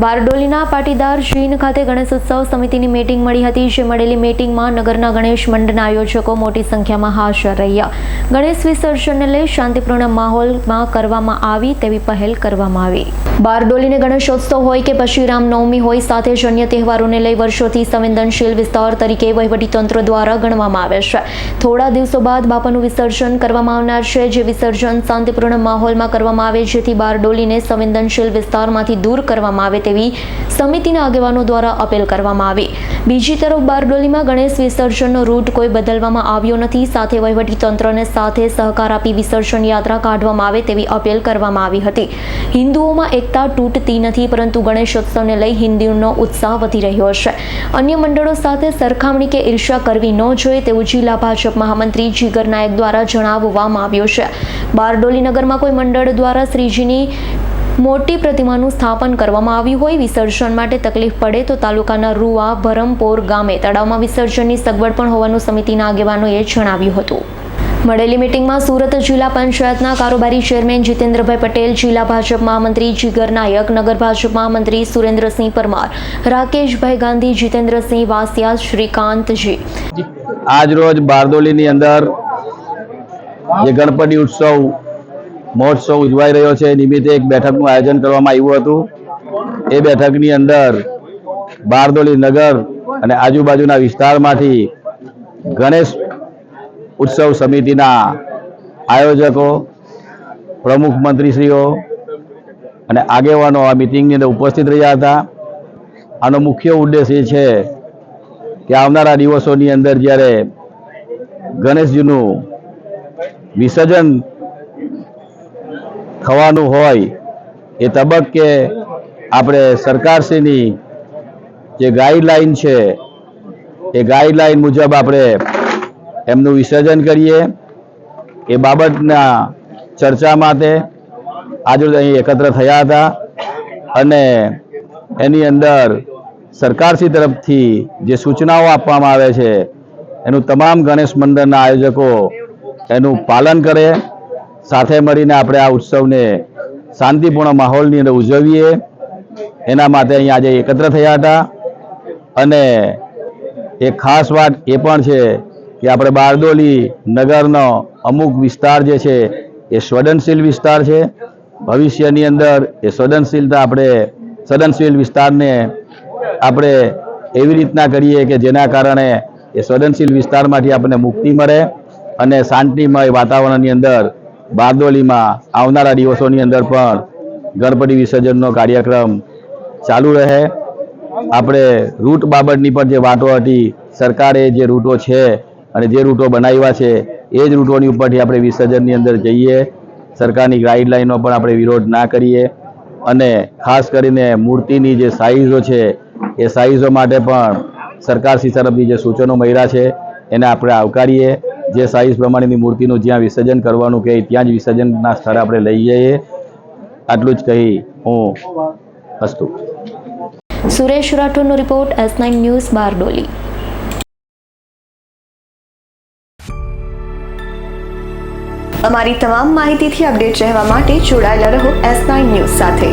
બારડોલીના પાટીદાર જીન ખાતે ગણેશ ઉત્સવ સમિતિની મીટિંગ મળી હતી, જે મળેલી મીટિંગમાં નગરના ગણેશ મંડળના આયોજકો મોટી સંખ્યામાં હાજર રહ્યા. ગણેશ વિસર્જનને લઈ શાંતિપૂર્ણ માહોલમાં કરવામાં આવી તેવી પહેલ કરવામાં આવી. બારડોલીને ગણેશોત્સવ હોય કે પછી રામનવમી હોય, સાથે જ અન્ય તહેવારોને લઈ વર્ષોથી સંવેદનશીલ વિસ્તાર તરીકે વહીવટીતંત્ર દ્વારા ગણવામાં આવે છે. થોડા દિવસો બાદ બાપાનું વિસર્જન કરવામાં આવનાર છે, જે વિસર્જન શાંતિપૂર્ણ માહોલમાં કરવામાં આવે, જેથી બારડોલીને સંવેદનશીલ વિસ્તારમાંથી દૂર કરવામાં આવે તેવી સમિતિના આગેવાનો દ્વારા અપીલ કરવામાં આવી. બીજી તરફ બારડોલીમાં ગણેશ વિસર્જનનો રૂટ કોઈ બદલવામાં આવ્યો નથી. સાથે વહીવટીતંત્રને સાથે સહકાર આપી વિસર્જન યાત્રા કાઢવામાં આવે તેવી અપીલ કરવામાં આવી હતી. હિન્દુઓમાં એકતા તૂટતી નથી, પરંતુ ગણેશોત્સવને લઈ હિન્દુનો ઉત્સાહ વધી રહ્યો છે. અન્ય મંડળો સાથે સરખામણી કે ઈર્ષ્યા કરવી ન જોઈએ તેવું જિલ્લા ભાજપ મહામંત્રી જીગર નાયક દ્વારા જણાવવામાં આવ્યું છે. બારડોલી નગરમાં કોઈ મંડળ દ્વારા શ્રીજીની મોટી પ્રતિમાનું સ્થાપન કરવામાં આવ્યું હોય, વિસર્જન માટે તકલીફ પડે તો તાલુકાના રૂવા, ભરમપોર ગામે તળાવમાં વિસર્જનની સગવડ પણ હોવાનું સમિતિના આગેવાનોએ જણાવ્યું હતું. મળેલી મિટિંગમાં સુરત જિલ્લા પંચાયતના કારોબારી ચેરમેન જીતેન્દ્રભાઈ પટેલ, જિલ્લા ભાજપ મહામંત્રી જીગર નાયક, નગર ભાજપ મહામંત્રી સુરેન્દ્રસિંહ પરમાર, રાકેશભાઈ ગાંધી, જીતેન્દ્રસિંહ વાસિયા, શ્રીકાંતજી. આજ રોજ બારડોલીની અંદર જે ગણપતિ ઉત્સવ મહોત્સવ ઉજવાઈ રહ્યો છે. નિમિત્તે એક બેઠકનું આયોજન કરવામાં આવ્યું હતું. એ બેઠકની અંદર બારડોલી નગર અને આજુબાજુના વિસ્તારમાંથી ગણેશ ઉત્સવ સમિતિના આયોજકો, પ્રમુખ મંત્રીશ્રીઓ અને આગેવાનો આ મિટિંગની અંદર ઉપસ્થિત રહ્યા હતા. આનો મુખ્ય ઉદ્દેશ એ છે કે આવનારા દિવસોની અંદર જ્યારે ગણેશજીનું વિસર્જન થવાનું હોય એ તબક્કે આપણે સરકારશ્રીની જે ગાઈડલાઈન છે, એ ગાઈડલાઈન મુજબ આપણે એમનું વિસર્જન કરીએ. એ બાબતના ચર્ચા માટે આજે અહીં એકત્ર થયા હતા અને એની અંદર સરકારશ્રી તરફથી જે સૂચનાઓ આપવામાં આવે છે, એનું તમામ ગણેશ મંદિરના આયોજકો એનું પાલન કરે. સાથે મળીને આપણે આ ઉત્સવને શાંતિપૂર્ણ માહોલની અંદર ઉજવીએ. એના માટે અહીંયા આજે એકત્ર થયા હતા. અને એક ખાસ વાત એ પણ છે કે આપણે બારડોલી નગરનો અમુક વિસ્તાર જે છે એ સ્વદનશીલ વિસ્તાર છે. ભવિષ્યની અંદર એ સ્વદનશીલતા આપણે સદનશીલ વિસ્તારને આપણે એવી રીતના કરીએ કે જેના કારણે એ સ્વદનશીલ વિસ્તારમાંથી આપણને મુક્તિ મળે અને શાંતિમય વાતાવરણની અંદર બારડોલીમાં આવનારા દિવસોની અંદર પણ ગણપતિ વિસર્જનનો કાર્યક્રમ ચાલુ રહે. આપણે રૂટ બાબતની પણ જે વાતો હતી, સરકારે જે રૂટો છે અને જે રૂટો બનાવ્યા છે, એ જ રૂટોની ઉપરથી આપણે વિસર્જનની અંદર જઈએ. સરકારની ગાઈડલાઈનનો પણ આપણે વિરોધ ના કરીએ. અને ખાસ કરીને મૂર્તિની જે સાઇઝો છે, એ સાઇઝો માટે પણ સરકારશ્રી તરફથી જે સૂચનો મળ્યા છે, એને આપણે આવકારીએ. જે સાઈઝ પ્રમાણેની મૂર્તિનું જ્યાં વિસર્જન કરવાનું કહે ત્યાં જ વિસર્જનના સ્થળે આપણે લઈ જઈએ, આટલું જ કહી હું અસ્તુ Suresh રાઠોડનો report S nine news Bardoli. અમારી તમામ માહિતીથી અપડેટ રહેવા માટે જોડાયેલા રહો એસ નાઇન ન્યૂઝ સાથે.